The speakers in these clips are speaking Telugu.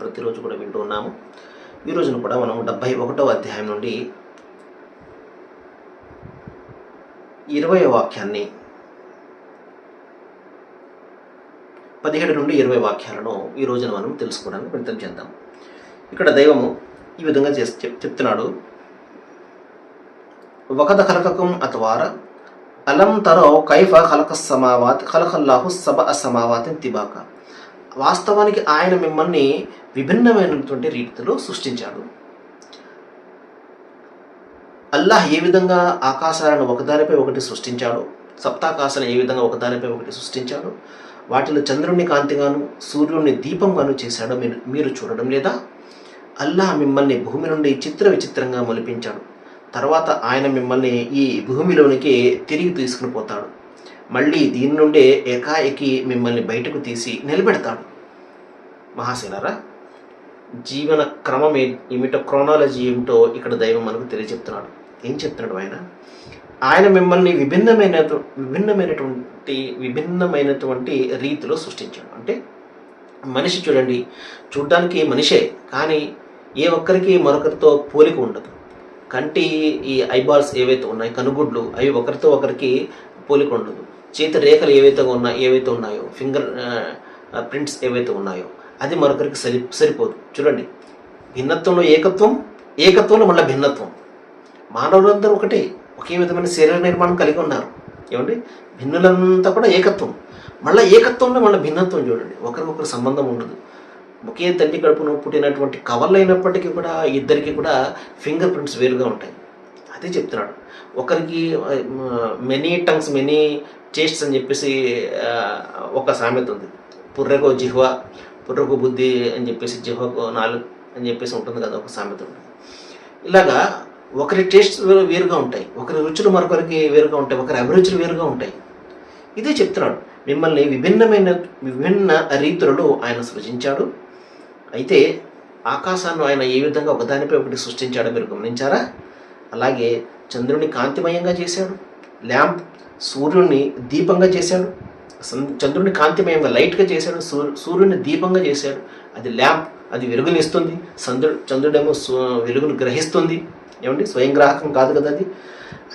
ప్రతిరోజు కూడా వింటూ ఉన్నాము. ఈ రోజున కూడా మనం డెబ్భై ఒకటో అధ్యాయం నుండి ఇరవై వాక్యాన్ని పదిహేడు నుండి ఇరవై వాక్యాలను ఈ రోజున మనం తెలుసుకోవడానికి ప్రయత్నం చేద్దాం. ఇక్కడ దైవము ఈ విధంగా చేసి చెప్తున్నాడు. వకద కలకకం అత్వార అలం తరో కైఫ కలక సమావాత్ కలకల్లాహు సబ అసమావాత్ తిబాక. వాస్తవానికి ఆయన మిమ్మల్ని విభిన్నమైనటువంటి రీతిలో సృష్టించాడు. అల్లాహ్ ఏ విధంగా ఆకాశాలను ఒకదానిపై ఒకటి సృష్టించాడు? సప్తాకాశాలు ఏ విధంగా ఒకదానిపై ఒకటి సృష్టించాడు? వాటిలో చంద్రుని కాంతిగాను సూర్యుడిని దీపంగాను చేశాడో మీరు మీరు చూడడం లేదా? అల్లాహ్ మిమ్మల్ని భూమి నుండి చిత్ర విచిత్రంగా మొలిపించాడు. తర్వాత ఆయన మిమ్మల్ని ఈ భూమిలోనికి తిరిగి తీసుకుని పోతాడు. మళ్ళీ దీని నుండే ఏకాఏకి మిమ్మల్ని బయటకు తీసి నిలబెడతాడు. మహాసేనరా జీవన క్రమం ఏమిటో క్రోనాలజీ ఏమిటో ఇక్కడ దైవం మనకు తెలియజెప్తున్నాడు. ఏం చెప్తున్నాడు ఆయన? ఆయన మిమ్మల్ని విభిన్నమైన విభిన్నమైనటువంటి విభిన్నమైనటువంటి రీతిలో సృష్టించాడు. అంటే మనిషి చూడండి చూడ్డానికి మనిషే కానీ ఏ ఒక్కరికి మరొకరితో పోలిక ఉండదు. కంటి ఈ ఐబాల్స్ ఏవైతే ఉన్నాయి కనుగుడ్లు అవి ఒకరితో ఒకరికి పోలిక ఉండదు. చేతి రేఖలు ఏవైతే ఉన్నా ఏవైతే ఉన్నాయో ఫింగర్ ప్రింట్స్ ఏవైతే ఉన్నాయో అది మరొకరికి సరి సరిపోదు. చూడండి. భిన్నత్వంలో ఏకత్వం ఏకత్వంలో మళ్ళీ భిన్నత్వం. మానవులందరూ ఒకటే ఒకే విధమైన శరీర నిర్మాణం కలిగి ఉన్నారు. ఏమండి? భిన్నులంతా కూడా ఏకత్వం. మళ్ళీ ఏకత్వంలో మళ్ళీ భిన్నత్వం చూడండి. ఒకరికొకరు సంబంధం ఉండదు. ఒకే తల్లి కడుపును పుట్టినటువంటి కవర్లు అయినప్పటికీ కూడా ఇద్దరికి కూడా ఫింగర్ ప్రింట్స్ వేరుగా ఉంటాయి. అదే చెప్తున్నాడు. ఒకరికి మెనీ టంగ్స్ మెనీ టేస్ట్స్ అని చెప్పేసి ఒక సామెత ఉంది. పుర్రెకో జిహ్వ పుర్రకు బుద్ధి అని చెప్పేసి జిహ్వకు నాలుగు అని చెప్పేసి ఉంటుంది కదా ఒక సామెత ఉంటుంది. ఇలాగా ఒకరి టేస్ట్ వేరుగా ఉంటాయి. ఒకరి రుచులు మరొకరికి వేరుగా ఉంటాయి. ఒకరి అభిరుచులు వేరుగా ఉంటాయి. ఇదే చెప్తున్నాడు. మిమ్మల్ని విభిన్నమైన విభిన్న రీతులలో ఆయన సృజించాడు. అయితే ఆకాశాన్ని ఆయన ఏ విధంగా ఒకదానిపై ఒకటి సృష్టించాడో మీరు గమనించారా? అలాగే చంద్రుని కాంతిమయంగా చేశాడు. ల్యాంప్ సూర్యుడిని దీపంగా చేశాడు. చంద్రుడిని కాంతిమయంగా లైట్గా చేశాడు. సూర్యు సూర్యుని దీపంగా చేశాడు. అది ల్యాంప్ అది వెలుగునిస్తుంది చంద్రుడు చంద్రుడేమో వెలుగును గ్రహిస్తుంది. ఏమండి? స్వయంగ్రాహకం కాదు కదా అది.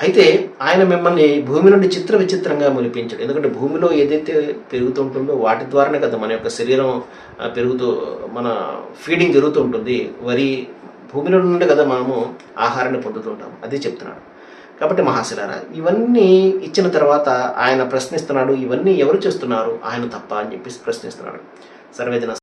అయితే ఆయన మిమ్మల్ని భూమి నుండి చిత్ర విచిత్రంగా మునిపించాడు ఎందుకంటే భూమిలో ఏదైతే పెరుగుతుంటుందో వాటి ద్వారానే కదా మన యొక్క శరీరం పెరుగుతూ మన ఫీడింగ్ జరుగుతూ ఉంటుంది. వరి భూమిలో నుండి కదా మనము ఆహారాన్ని పొందుతుంటాము. అదే చెప్తున్నాడు. కాబట్టి మహాశిలారా ఇవన్నీ ఇచ్చిన తర్వాత ఆయన ప్రశ్నిస్తున్నాడు ఇవన్నీ ఎవరు చేస్తున్నారు? ఆయన తప్ప అని చెప్పేసి ప్రశ్నిస్తున్నాడు. సర్వేజన